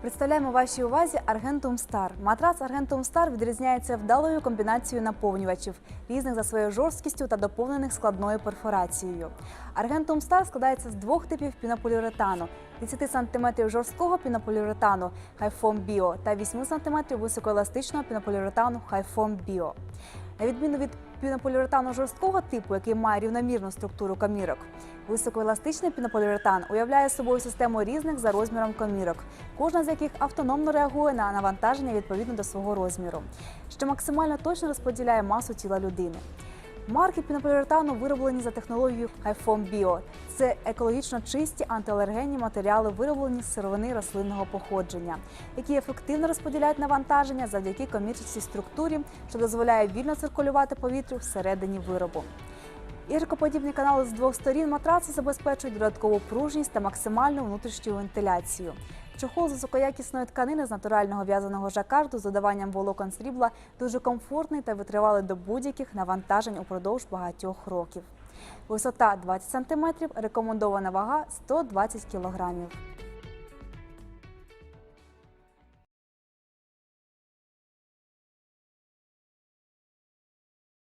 Представляємо вашій увазі Argentum Star. Матрац Argentum Star відрізняється вдалою комбінацією наповнювачів, різних за своєю жорсткістю та доповнених складною перфорацією. Argentum Star складається з двох типів пінополіуретану – 10 см жорсткого пінополіуретану Highfoam Bio та 8 см високоеластичного пінополіуретану Highfoam Bio. На відміну від пінополіуретану жорсткого типу, який має рівномірну структуру комірок, високоеластичний пінополіуретан уявляє собою систему різних за розміром комірок, кожна з яких автономно реагує на навантаження відповідно до свого розміру, що максимально точно розподіляє масу тіла людини. Марки пінополіуретану вироблені за технологією Highfoam Bio. Це екологічно чисті антиалергенні матеріали, вироблені з сировини рослинного походження, які ефективно розподіляють навантаження завдяки комірчастій структурі, що дозволяє вільно циркулювати повітрю всередині виробу. Іркоподібні канали з двох сторін матраци забезпечують додаткову пружність та максимальну внутрішню вентиляцію. Чохол з високоякісної тканини з натурального в'язаного жакарду з додаванням волокон срібла дуже комфортний та витривалий до будь-яких навантажень упродовж багатьох років. Висота 20 см, рекомендована вага 120 кг.